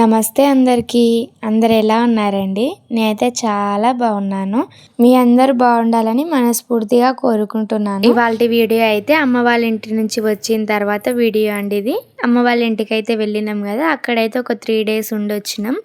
నమస్తే అందరికీ. అందరు ఎలా ఉన్నారండి? నేనైతే చాలా బాగున్నాను. మీ అందరు బాగుండాలని మనస్ఫూర్తిగా కోరుకుంటున్నాను. ఇవాళ వీడియో అయితే అమ్మ వాళ్ళ ఇంటి నుంచి వచ్చిన తర్వాత వీడియో అండి ఇది. అమ్మ వాళ్ళ ఇంటికి అయితే వెళ్ళినాం కదా అక్కడైతే ఒక త్రీ డేస్ ఉండొచ్చినాం.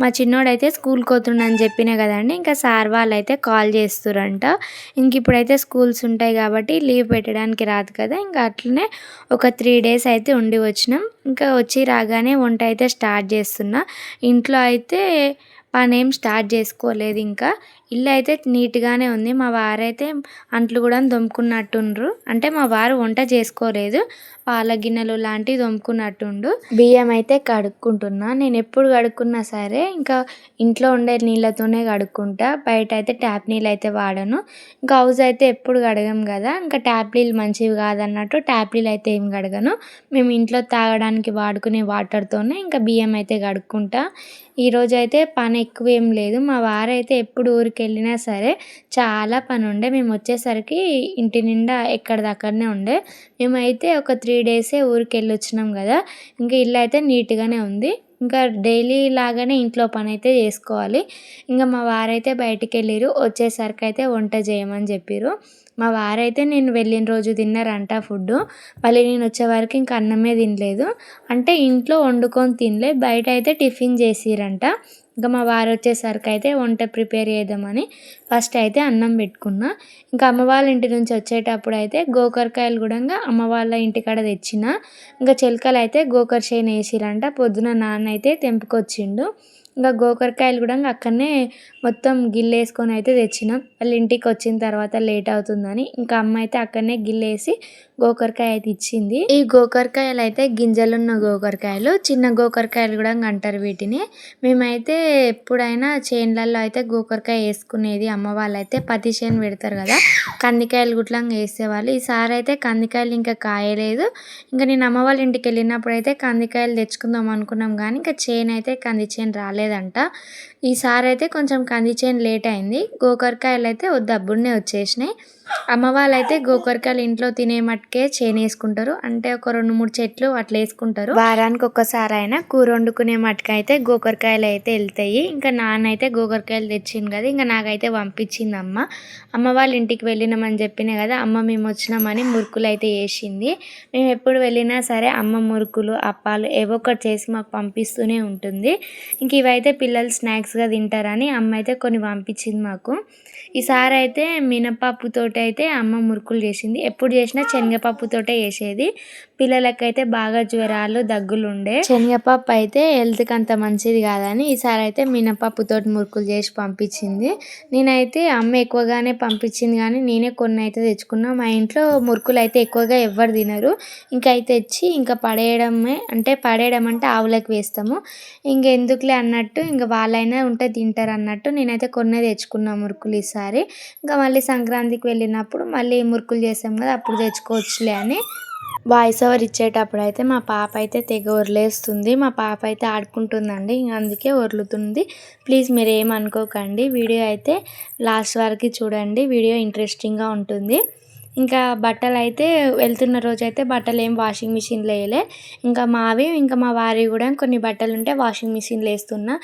మా చిన్నోడైతే స్కూల్కి పోతుండని చెప్పిన కదండి ఇంకా సార్ వాళ్ళు అయితే కాల్ చేస్తురంట ఇంక ఇప్పుడైతే స్కూల్స్ ఉంటాయి కాబట్టి లీవ్ పెట్టడానికి రాదు కదా ఇంకా అట్లనే ఒక త్రీ డేస్ అయితే ఉండి వచ్చినాం. ఇంకా వచ్చి రాగానే వంట అయితే స్టార్ట్ చేస్తున్నా. ఇంట్లో అయితే పని ఏం స్టార్ట్ చేసుకోలేదు ఇంకా. ఇల్లు అయితే నీట్గానే ఉంది. మా వారైతే అంట్లు కూడా దొమ్ముకున్నట్టుండ్రు. అంటే మా వారు వంట చేసుకోలేదు. పాల గిన్నెలు లాంటివి దొమ్ముకున్నట్టుండు. బియ్యం అయితే కడుక్కుంటున్నా. నేను ఎప్పుడు కడుక్కున్నా సరే ఇంకా ఇంట్లో ఉండే నీళ్ళతోనే కడుక్కుంటా. బయట అయితే ట్యాప్ నీళ్ళు అయితే వాడను. ఇంకా హౌస్ అయితే ఎప్పుడు కడగం కదా. ఇంకా ట్యాప్ నీళ్ళు మంచివి కాదన్నట్టు ట్యాప్ నీళ్ళు అయితే ఏం కడగను. మేము ఇంట్లో తాగడానికి వాడుకునే వాటర్తోనే ఇంకా బియ్యం అయితే కడుక్కుంటా. ఈరోజు అయితే పని ఎక్కువ ఏం లేదు. మా వారైతే ఎప్పుడు ఊరికి వెళ్ళినా సరే చాలా పని ఉండే మేము వచ్చేసరికి ఇంటి నిండా ఎక్కడిదక్కడనే ఉండే. మేమైతే ఒక త్రీ డేసే ఊరికి వెళ్ళి వచ్చినాం కదా ఇంకా ఇల్లు అయితే నీట్గానే ఉంది. ఇంకా డైలీ లాగానే ఇంట్లో పని అయితే చేసుకోవాలి. ఇంకా మా వారైతే బయటికి వెళ్ళారు వచ్చేసరికి అయితే వంట చేయమని చెప్పారు. మా వారైతే నేను వెళ్ళిన రోజు తిన్నారంట ఫుడ్ మళ్ళీ నేను వచ్చే వరకు ఇంకా అన్నమే తినలేదు. అంటే ఇంట్లో వండుకొని తినలే. బయట అయితే టిఫిన్ చేసిరంట ఇంకా మా వారు వచ్చేసరికి అయితే వంట ప్రిపేర్ చేద్దామని ఫస్ట్ అయితే అన్నం పెట్టుకున్నా. ఇంకా అమ్మ వాళ్ళ ఇంటి నుంచి వచ్చేటప్పుడు అయితే గోకరకాయలు కూడా అమ్మ వాళ్ళ ఇంటికాడ తెచ్చిన. ఇంకా చిలకలు అయితే గోకర చేను వేసిరంట. పొద్దున నాన్న అయితే తెంపుకొచ్చిండు. ఇంకా గోకరకాయలు కూడా అక్కడనే మొత్తం గిల్లేసుకొని అయితే తెచ్చినాం. వాళ్ళ ఇంటికి వచ్చిన తర్వాత లేట్ అవుతుందని ఇంకా అమ్మ అయితే అక్కడనే గిల్లేసి గోకరకాయ అయితే ఇచ్చింది. ఈ గోకరకాయలు అయితే గింజలున్న గోకరకాయలు చిన్న గోకరకాయలు కూడా అంటారు వీటిని. మేమైతే ఎప్పుడైనా చేన్లలో అయితే గోకరకాయ వేసుకునేది అమ్మ వాళ్ళు అయితే పత్తి చేను పెడతారు కదా కందికాయలు గుట్లంగా వేసేవాళ్ళు. ఈసారి అయితే కందికాయలు ఇంకా కాయలేదు. ఇంకా నేను అమ్మ వాళ్ళ ఇంటికి వెళ్ళినప్పుడు అయితే కందికాయలు తెచ్చుకుందాం అనుకున్నాం కానీ ఇంకా చేను అయితే కంది చేను రాలేదంట. ఈసారి అయితే కొంచెం కంది చేను లేట్ అయింది. గోకరకాయలు అయితే వద్దబ్బుడినే వచ్చేసినాయి. అమ్మ వాళ్ళైతే గోకరకాయలు ఇంట్లో తినే మట్టుకే చేనేసుకుంటారు. అంటే ఒక రెండు మూడు చెట్లు అట్లా వేసుకుంటారు. వారానికి ఒక్కసారి అయినా కూర వండుకునే మట్టుకు అయితే గోకరకాయలు అయితే వెళ్తాయి. ఇంకా నాన్న అయితే గోకరకాయలు తెచ్చింది కదా ఇంకా నాకైతే పంపించింది అమ్మ. అమ్మ వాళ్ళ ఇంటికి వెళ్ళినామని చెప్పిన కదా అమ్మ మేము వచ్చినామని మురుకులు అయితే వేసింది. మేము ఎప్పుడు వెళ్ళినా సరే అమ్మ మురుకులు అప్పాలు ఏవో ఒకటి చేసి మాకు పంపిస్తూనే ఉంటుంది. ఇంక ఇవైతే పిల్లలు స్నాక్స్గా తింటారని అమ్మ అయితే కొన్ని పంపించింది మాకు. ఈసారి అయితే మినపప్పుతోటి అయితే అమ్మ మురుకులు చేసింది. ఎప్పుడు చేసినా శనగపప్పుతోటే చేసేది. పిల్లలకైతే బాగా జ్వరాలు దగ్గులు ఉండే శనగపప్పు అయితే హెల్త్కి అంత మంచిది కాదని ఈసారి అయితే మినపప్పుతోటి మురుకులు చేసి పంపించింది. నేనైతే అమ్మ ఎక్కువగానే పంపించింది కానీ నేనే కొన్ని అయితే తెచ్చుకున్నా. మా ఇంట్లో మురుకులు అయితే ఎక్కువగా ఎవరు తినరు. ఇంకా అయితే తెచ్చి ఇంకా పడేయడమే అంటే పడేయడం అంటే ఆవులకు వేస్తాము. ఇంకెందుకులే అన్నట్టు ఇంకా వాళ్ళైనా ఉంటే తింటారు అన్నట్టు నేనైతే కొన్ని తెచ్చుకున్నా మురుకులు ఈసారి. ఇంకా మళ్ళీ సంక్రాంతికి వెళ్ళి వెళ్ళినప్పుడు మళ్ళీ మురుకులు చేసాం కదా అప్పుడు తెచ్చుకోవచ్చులే అని వాయిస్ ఓవర్ ఇచ్చేటప్పుడు అయితే మా పాప అయితే తెగ ఒరలేస్తుంది. మా పాప అయితే ఆడుకుంటుందండి అందుకే ఒర్లుతుంది. ప్లీజ్ మీరు ఏమనుకోకండి వీడియో అయితే లాస్ట్ వరకు చూడండి వీడియో ఇంట్రెస్టింగ్గా ఉంటుంది. ఇంకా బట్టలు అయితే వెళ్తున్న రోజు అయితే బట్టలు ఏం వాషింగ్ మిషన్లో వేయలే. ఇంకా మావి ఇంకా మా వారి కూడా కొన్ని బట్టలు ఉంటే వాషింగ్ మిషన్లో వేస్తున్నా.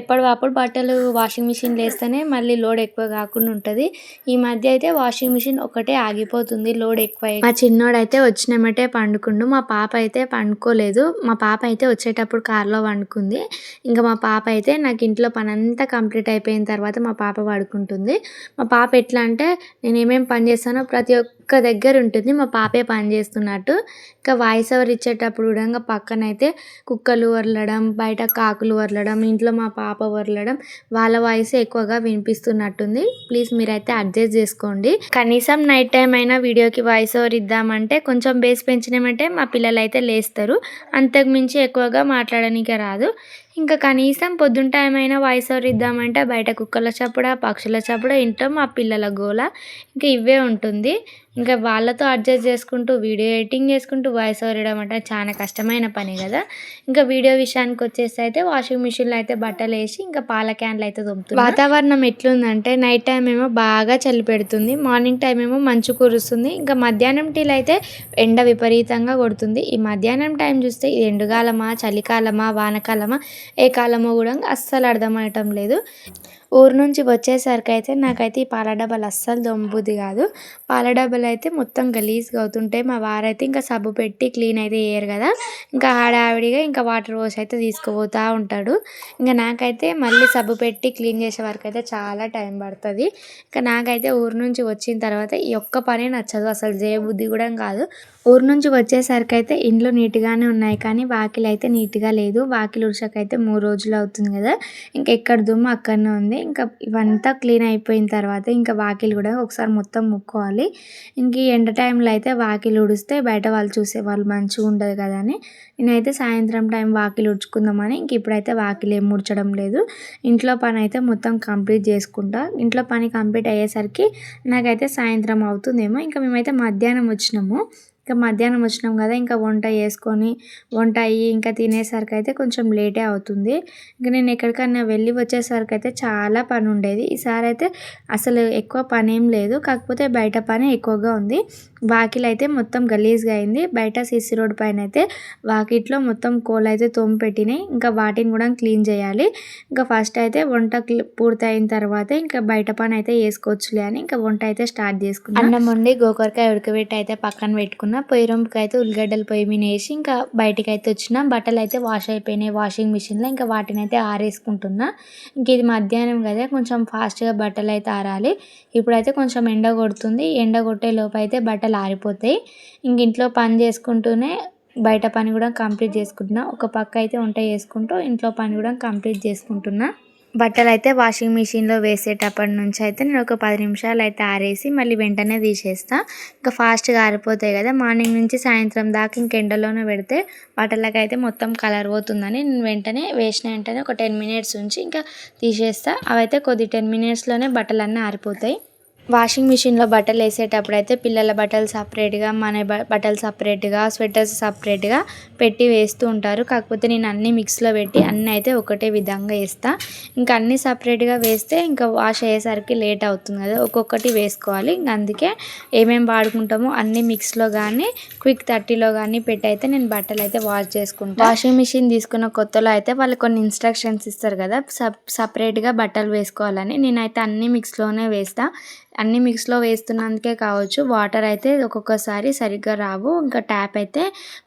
ఎప్పటికప్పుడు బట్టలు వాషింగ్ మిషన్లో వేస్తేనే మళ్ళీ లోడ్ ఎక్కువ కాకుండా ఉంటుంది. ఈ మధ్య అయితే వాషింగ్ మిషన్ ఒకటే ఆగిపోతుంది లోడ్ ఎక్కువ మా చిన్నోడైతే అయితే వచ్చినమటే పండుకుండు మా పాప అయితే పండుకోలేదు. మా పాప అయితే వచ్చేటప్పుడు కారులో పండుకుంది. ఇంకా మా పాప అయితే నాకు ఇంట్లో పని అంతా కంప్లీట్ అయిపోయిన తర్వాత మా పాప పడుకుంటుంది. మా పాప ఎట్లా అంటే నేను ఏమేమి పని చేస్తానో ప్రతి ఒక్క ఒక్క దగ్గర ఉంటుంది మా పాపే పని చేస్తున్నట్టు. ఇంకా వాయిస్ ఓవర్ ఇచ్చేటప్పుడు కూడా పక్కన అయితే కుక్కలు వరలడం బయట కాకులు వరలడం ఇంట్లో మా పాప వరలడం వాళ్ళ వాయిస్ ఎక్కువగా వినిపిస్తున్నట్టుంది. ప్లీజ్ మీరైతే అడ్జస్ట్ చేసుకోండి. కనీసం నైట్ టైం అయినా వీడియోకి వాయిస్ ఓవర్ ఇద్దామంటే కొంచెం బేస్ పెంచినామంటే మా పిల్లలు అయితే లేస్తారు అంతకుమించి ఎక్కువగా మాట్లాడడానికి రాదు. ఇంకా కనీసం పొద్దున్న టైం అయినా వాయిస్ ఓవర్ ఇద్దామంటే బయట కుక్కల చప్పుడు పక్షుల చప్పుడు ఇంట్లో మా పిల్లల గోల ఇంకా ఇవే ఉంటుంది. ఇంకా వాళ్ళతో అడ్జస్ట్ చేసుకుంటూ వీడియో ఎడిటింగ్ చేసుకుంటూ వాయిస్ ఓవర్ ఇవ్వడం అంటే చాలా కష్టమైన పని కదా. ఇంకా వీడియో విషయానికి వచ్చేసి అయితే వాషింగ్ మిషన్లో అయితే బట్టలు వేసి ఇంకా పాల క్యాన్లు అయితే దొబ్బుతుంది వాతావరణం ఎట్లుందంటే నైట్ టైం ఏమో బాగా చలి పెడుతుంది మార్నింగ్ టైం ఏమో మంచు కురుస్తుంది ఇంకా మధ్యాహ్నం టీలు అయితే ఎండ విపరీతంగా కొడుతుంది. ఈ మధ్యాహ్నం టైం చూస్తే ఇది ఎండుకాలమా చలికాలమా వానకాలమా ఏ కాలమో కూడా అస్సలు అర్థమవటం లేదు. ఊరు నుంచి వచ్చేసరికి అయితే నాకైతే ఈ పాల డబ్బాలు అస్సలు దొంబుద్ది కాదు. పాల డబ్బాలు అయితే మొత్తం గలీజ్గా అవుతుంటాయి మా వారైతే ఇంకా సబ్బు పెట్టి క్లీన్ అయితే చేయరు కదా. ఇంకా హడావిడిగా ఇంకా వాటర్ వాష్ అయితే తీసుకుపోతూ ఉంటాడు. ఇంకా నాకైతే మళ్ళీ సబ్బు పెట్టి క్లీన్ చేసే వరకు అయితే చాలా టైం పడుతుంది. ఇంకా నాకైతే ఊరు నుంచి వచ్చిన తర్వాత ఈ ఒక్క పని నచ్చదు. అసలు చేయబుద్ధి కూడా కాదు. ఊరు నుంచి వచ్చేసరికి అయితే ఇంట్లో నీట్గానే ఉన్నాయి కానీ వాకిలు అయితే నీట్గా లేదు. వాకిలి ఉడిచాకైతే మూడు రోజులు అవుతుంది కదా. ఇంకా ఎక్కడ దుమ్ము అక్కడనే ఉంది. ఇంకా ఇవంతా క్లీన్ అయిపోయిన తర్వాత ఇంకా వాకిలి కూడా ఒకసారి మొత్తం ముక్కోవాలి. ఇంక ఈ ఎండ టైంలో అయితే వాకిలి ఉడిస్తే బయట వాళ్ళు చూసే వాళ్ళు మంచిగా ఉండదు కదా అని. నేనైతే సాయంత్రం టైం వాకిలి ఉడుచుకుందామని ఇంక ఇప్పుడైతే వాకిలి ఏం ముడ్చడం లేదు. ఇంట్లో పని అయితే మొత్తం కంప్లీట్ చేసుకుంటా. ఇంట్లో పని కంప్లీట్ అయ్యేసరికి నాకైతే సాయంత్రం అవుతుందేమో. ఇంకా మేమైతే మధ్యాహ్నం వచ్చినాము. ఇంకా మధ్యాహ్నం వచ్చినాం కదా ఇంకా వంట చేసుకొని వంట అయ్యి ఇంకా తినేసరికి అయితే కొంచెం లేటే అవుతుంది. ఇంకా నేను ఎక్కడికైనా వెళ్ళి వచ్చేసరికి అయితే చాలా పని ఉండేది. ఈసారి అయితే అసలు ఎక్కువ పని ఏం లేదు. కాకపోతే బయట పని ఎక్కువగా ఉంది. వాకిలు అయితే మొత్తం గలీజ్గా అయింది. బయట సిసి రోడ్ పైన అయితే వాకిట్లో మొత్తం కోళ్ళు అయితే తోమి పెట్టినాయి. ఇంకా వాటిని కూడా క్లీన్ చేయాలి. ఇంకా ఫస్ట్ అయితే వంట పూర్తి అయిన తర్వాత ఇంకా బయట పని అయితే వేసుకోవచ్చులే అని ఇంకా వంట అయితే స్టార్ట్ చేసుకున్నాను అన్నం వండి గోకరకాయ ఉడకబెట్టి అయితే పక్కన పెట్టుకున్నాను పొయ్యి రొంపుకి అయితే ఉల్లిగడ్డలు పొయ్యి మీద వేసి ఇంకా బయటికి అయితే వచ్చిన బట్టలు అయితే వాష్ అయిపోయినాయి వాషింగ్ మిషన్లో ఇంకా వాటిని అయితే ఆరేసుకుంటున్నా. ఇంక ఇది మధ్యాహ్నం కదా కొంచెం ఫాస్ట్గా బట్టలు అయితే ఆరాలి. ఇప్పుడైతే కొంచెం ఎండ కొడుతుంది ఎండ కొట్టే లోపు అయితే బట్టలు ఆరిపోతాయి. ఇంక ఇంట్లో పని చేసుకుంటూనే బయట పని కూడా కంప్లీట్ చేసుకుంటున్నా. ఒక పక్క అయితే వంట చేసుకుంటూ ఇంట్లో పని కూడా కంప్లీట్ చేసుకుంటున్నా. బట్టలు అయితే వాషింగ్ మిషన్లో వేసేటప్పటి నుంచి అయితే నేను ఒక పది నిమిషాలు అయితే ఆరేసి మళ్ళీ వెంటనే తీసేస్తా. ఇంకా ఫాస్ట్గా ఆరిపోతాయి కదా మార్నింగ్ నుంచి సాయంత్రం దాకా ఇంక ఎండలోనే పెడితే బట్టలకైతే అయితే మొత్తం కలర్ పోతుందని నేను వెంటనే వేసిన వెంటనే ఒక టెన్ మినిట్స్ ఉంచి ఇంకా తీసేస్తా. అవైతే కొద్ది టెన్ మినిట్స్లోనే బట్టలన్నీ ఆరిపోతాయి. వాషింగ్ మిషన్లో బట్టలు వేసేటప్పుడు అయితే పిల్లల బట్టలు సపరేట్గా మన బట్టలు సపరేట్గా స్వెటర్స్ సపరేట్గా పెట్టి వేస్తూ ఉంటారు. కాకపోతే నేను అన్నీ మిక్స్లో పెట్టి అన్నీ అయితే ఒకటే విధంగా వేస్తా. ఇంకా అన్నీ సపరేట్గా వేస్తే ఇంకా వాష్ అయ్యేసరికి లేట్ అవుతుంది కదా ఒక్కొక్కటి వేసుకోవాలి. ఇంకా అందుకే ఏమేమి వాడుకుంటామో అన్నీ మిక్స్లో కానీ క్విక్ థర్టీలో కానీ పెట్టి అయితే నేను బట్టలు అయితే వాష్ చేసుకుంటాను వాషింగ్ మిషన్ తీసుకున్న కొత్తలో అయితే వాళ్ళు కొన్ని ఇన్స్ట్రక్షన్స్ ఇస్తారు కదా సపరేట్గా బట్టలు వేసుకోవాలని. నేనైతే అన్నీ మిక్స్లోనే వేస్తాను అన్ని మిక్స్లో వేస్తున్నందుకే కావచ్చు. వాటర్ అయితే ఒక్కొక్కసారి సరిగ్గా రావు. ఇంకా ట్యాప్ అయితే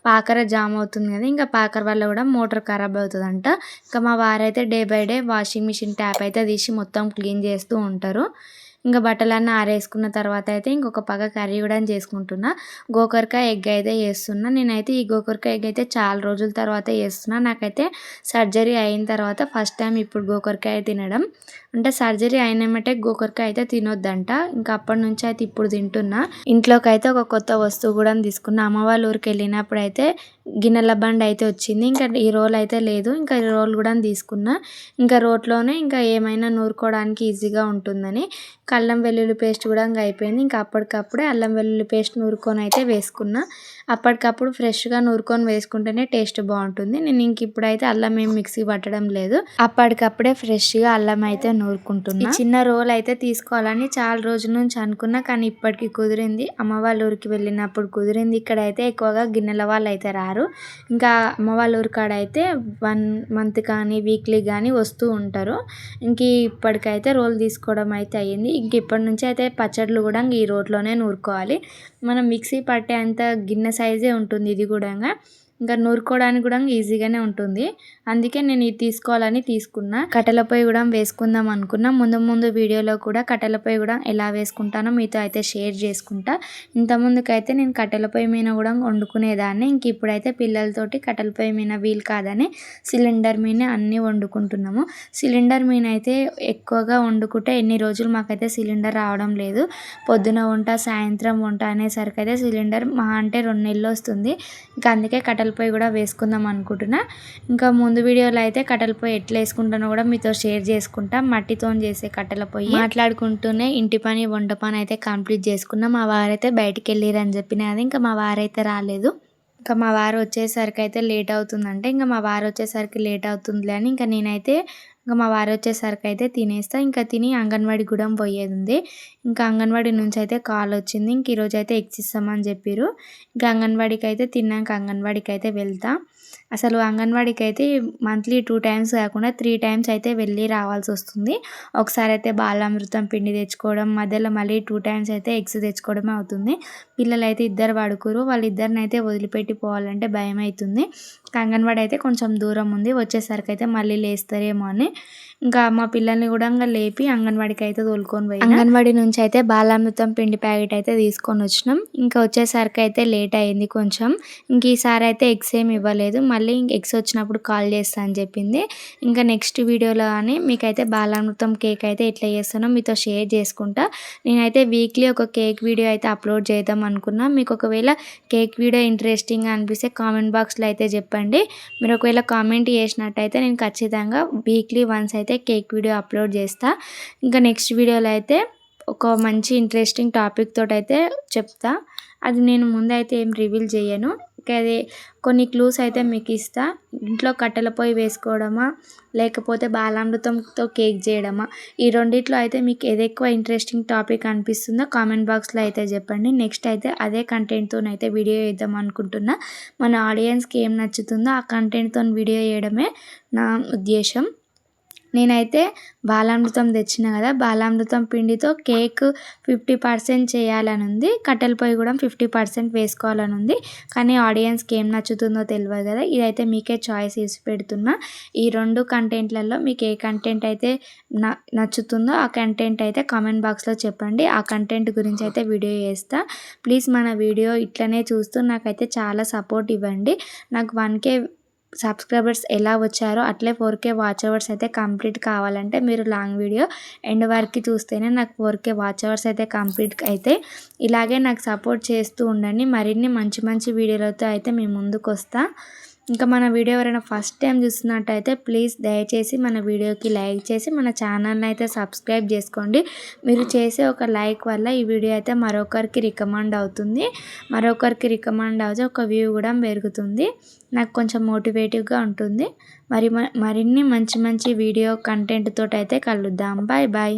పాకర జామ్ అవుతుంది కదా ఇంకా పాకర వల్ల కూడా మోటార్ ఖరాబ్ అవుతుందంట. ఇంకా మా వారైతే day by day washing machine tap అయితే తీసి మొత్తం క్లీన్ చేస్తూ ఉంటారు. ఇంకా బట్టలన్నీ ఆరేసుకున్న తర్వాత అయితే ఇంకొక పక్క కర్రీ కూడా చేసుకుంటున్నా. గోకరకాయ ఎగ్ అయితే చేస్తున్నా. నేనైతే ఈ గోకరకాయ ఎగ్ అయితే చాలా రోజుల తర్వాత చేస్తున్నా. నాకైతే సర్జరీ అయిన తర్వాత ఫస్ట్ టైం ఇప్పుడు గోకరకాయ తినడం. అంటే సర్జరీ అయినమటే గోకరకాయ అయితే తినొద్దంట. ఇంకా అప్పటి నుంచి అయితే ఇప్పుడు తింటున్నా. ఇంట్లోకి అయితే ఒక కొత్త వస్తువు కూడా తీసుకున్నా. అమ్మ వాళ్ళ ఊరికి వెళ్ళినప్పుడు అయితే గిన్నెల బండి అయితే వచ్చింది. ఇంకా ఈ రోల్ అయితే లేదు. ఇంకా ఈ రోల్ కూడా తీసుకున్నా. ఇంకా రోట్లోనే ఇంకా ఏమైనా నూరుకోవడానికి ఈజీగా ఉంటుందని. అల్లం వెల్లుల్లి పేస్ట్ కూడా ఇంకా అయిపోయింది. ఇంకా అప్పటికప్పుడే అల్లం వెల్లుల్లి పేస్ట్ నూరుకొని అయితే వేసుకున్నా. అప్పటికప్పుడు ఫ్రెష్గా నూరుకొని వేసుకుంటేనే టేస్ట్ బాగుంటుంది. నేను ఇంక ఇప్పుడైతే అల్లం ఏం మిక్సీ పట్టడం లేదు. అప్పటికప్పుడే ఫ్రెష్గా అల్లం అయితే నూరుకుంటున్నా. చిన్న రోల్ అయితే తీసుకోవాలని చాలా రోజుల నుంచి అనుకున్నా కానీ ఇప్పటికి కుదిరింది. అమ్మ వాళ్ళ ఊరికి వెళ్ళినప్పుడు కుదిరింది. ఇక్కడ అయితే ఎక్కువగా గిన్నెల వాళ్ళు అయితే రారు. ఇంకా అమ్మ వాళ్ళ ఊరి కాడ అయితే వన్ మంత్ కానీ వీక్లీ కానీ వస్తూ ఉంటారు. ఇంక ఇప్పటికైతే రోల్ తీసుకోవడం అయితే అయ్యింది. ఇంక ఇప్పటి నుంచి అయితే పచ్చళ్ళు కూడా ఈ రోడ్లోనే నూరుకోవాలి. మనం మిక్సీ పట్టే అంత గిన్నె సైజే ఉంటుంది ఇది కూడా ఇంకా నూరుకోవడానికి కూడా ఈజీగానే ఉంటుంది. అందుకే నేను ఇది తీసుకోవాలని తీసుకున్నా. కట్టెల పొయ్యి కూడా వేసుకుందాం అనుకున్నా. ముందు ముందు వీడియోలో కూడా కట్టెల పొయ్యి కూడా ఎలా వేసుకుంటానో మీతో అయితే షేర్ చేసుకుంటా. ఇంతకుముందుకైతే నేను కట్టెల పొయ్యి మీద కూడా వండుకునేదాన్ని. ఇంక ఇప్పుడైతే పిల్లలతోటి కట్టెల పొయ్యి మీద వీలు కాదని సిలిండర్ మీదనే అన్నీ వండుకుంటున్నాము. సిలిండర్ మీద అయితే ఎక్కువగా వండుకుంటే ఎన్ని రోజులు మాకైతే సిలిండర్ రావడం లేదు. పొద్దున వంట సాయంత్రం వంట అనేసరికి అయితే సిలిండర్ మా అంటే రెండు నెలలు వస్తుంది. ఇంకా అందుకే కట్టెల కట్టెల పొయ్యి కూడా వేసుకుందాం అనుకుంటున్నా. ఇంకా ముందు వీడియోలో అయితే కట్టెల పొయ్యి ఎట్లా వేసుకుంటానో కూడా మీతో షేర్ చేసుకుంటా. మట్టితో చేసే కట్టెల పొయ్యి మాట్లాడుకుంటూనే ఇంటి పని వంట పని అయితే కంప్లీట్ చేసుకున్నా. మా వారైతే బయటికి వెళ్ళిరని చెప్పినది ఇంకా మా వారైతే రాలేదు. ఇంకా మా వారు వచ్చేసరికి అయితే లేట్ అవుతుందంటే ఇంకా మా వారు వచ్చేసరికి లేట్ అవుతుందిలే అని ఇంకా నేనైతే ఇంకా మా వారు వచ్చేసరికి అయితే తినేస్తా. ఇంకా తిని అంగన్వాడి కూడా పోయేది ఉంది ఇంకా అంగన్వాడి నుంచి అయితే కాల్ వచ్చింది. ఇంక ఈరోజు అయితే ఎగ్స్ ఇస్తామని చెప్పారు ఇంకా అంగన్వాడికి అయితే తిన్నాక అంగన్వాడికి అయితే వెళ్తా. అసలు అంగన్వాడీకి అయితే మంత్లీ టూ టైమ్స్ కాకుండా త్రీ టైమ్స్ అయితే వెళ్ళి రావాల్సి వస్తుంది. ఒకసారి అయితే బాలామృతం పిండి తెచ్చుకోవడం మధ్యలో మళ్ళీ టూ టైమ్స్ అయితే ఎగ్స్ తెచ్చుకోవడమే అవుతుంది. పిల్లలు అయితే ఇద్దరు పడుకురు వాళ్ళిద్దరిని అయితే వదిలిపెట్టి పోవాలంటే భయం అవుతుంది అంగన్వాడి అయితే కొంచెం దూరం ఉంది వచ్చేసరికి అయితే మళ్ళీ లేస్తారేమో అని. ఇంకా మా పిల్లల్ని కూడా ఇంకా లేపి అంగన్వాడికి అయితే తోలుకొని పోయి అంగన్వాడి నుంచి అయితే బాలామృతం పిండి ప్యాకెట్ అయితే తీసుకొని వచ్చినాం. ఇంకా వచ్చేసరికి అయితే లేట్ అయింది కొంచెం. ఇంక ఈసారి అయితే ఎగ్స్ ఏమి ఇవ్వలేదు. మళ్ళీ ఇంక ఎగ్స్ వచ్చినప్పుడు కాల్ చేస్తా అని చెప్పింది. ఇంకా నెక్స్ట్ వీడియోలో కానీ మీకైతే బాలామృతం కేక్ అయితే ఎట్లా చేస్తానో మీతో షేర్ చేసుకుంటా. నేనైతే వీక్లీ ఒక కేక్ వీడియో అయితే అప్లోడ్ చేద్దాం అనుకున్నా. మీకు ఒకవేళ కేక్ వీడియో ఇంట్రెస్టింగ్ అనిపిస్తే కామెంట్ బాక్స్లో అయితే చెప్పండి. మీరు ఒకవేళ కామెంట్ చేసినట్టయితే నేను ఖచ్చితంగా వీక్లీ వన్స్ అయితే కేక్ వీడియో అప్లోడ్ చేస్తా. ఇంకా నెక్స్ట్ వీడియోలో అయితే ఒక మంచి ఇంట్రెస్టింగ్ టాపిక్ తోటి అయితే చెప్తా. అది నేను ముందైతే ఏం రివీల్ చేయను. అది కొన్ని క్లూస్ అయితే మీకు ఇస్తా ఇంట్లో కట్టెల పొయ్యి వేసుకోవడమా? లేకపోతే బాలామృతంతో కేక్ చేయడమా? ఈ రెండిట్లో అయితే మీకు ఏది ఎక్కువ ఇంట్రెస్టింగ్ టాపిక్ అనిపిస్తుందో కామెంట్ బాక్స్లో అయితే చెప్పండి. నెక్స్ట్ అయితే అదే కంటెంట్తోనైతే అయితే వీడియో వేద్దాం అనుకుంటున్నా. మన ఆడియన్స్కి ఏం నచ్చుతుందో ఆ కంటెంట్తో వీడియో వేయడమే నా ఉద్దేశం. నేనైతే బాలామృతం తెచ్చిన కదా బాలామృతం పిండితో కేక్ ఫిఫ్టీ పర్సెంట్ చేయాలని ఉంది కట్టెల పొయ్యి కూడా ఫిఫ్టీ పర్సెంట్ వేసుకోవాలని ఉంది కానీ ఆడియన్స్కి ఏం నచ్చుతుందో తెలియదు కదా ఇదైతే మీకే చాయిస్ ఇచ్చి పెడుతున్నా. ఈ రెండు కంటెంట్లలో మీకు ఏ కంటెంట్ అయితే నచ్చుతుందో ఆ కంటెంట్ అయితే కామెంట్ బాక్స్లో చెప్పండి. ఆ కంటెంట్ గురించి అయితే వీడియో చేస్తా. ప్లీజ్ మన వీడియో ఇట్లనే చూస్తూ నాకైతే చాలా సపోర్ట్ ఇవ్వండి. నాకు వన్ కే సబ్స్క్రైబర్స్ ఎలా వచ్చారో అట్లే ఫోర్ కే వాచ్ అవర్స్ అయితే కంప్లీట్ కావాలంటే మీరు లాంగ్ వీడియో ఎండ్ వరకు చూస్తేనే నాకు ఫోర్ కే వాచ్ అవర్స్ అయితే కంప్లీట్ అయితే ఇలాగే నాకు సపోర్ట్ చేస్తూ ఉండండి. మరిన్ని మంచి మంచి వీడియోలతో అయితే మేము ముందుకు వస్తా ఇంకా మన వీడియో ఎవరైనా ఫస్ట్ టైం చూస్తున్నట్టయితే ప్లీజ్ దయచేసి మన వీడియోకి లైక్ చేసి మన ఛానల్ని అయితే సబ్స్క్రైబ్ చేసుకోండి. మీరు చేసే ఒక లైక్ వల్ల ఈ వీడియో అయితే మరొకరికి రికమెండ్ అవుతుంది. మరొకరికి రికమెండ్ అవుతే ఒక వ్యూ కూడా పెరుగుతుంది. నాకు కొంచెం మోటివేటివ్గా ఉంటుంది. మరి మరిన్ని మంచి మంచి వీడియో కంటెంట్ తోటి అయితే కలుద్దాం. Bye bye.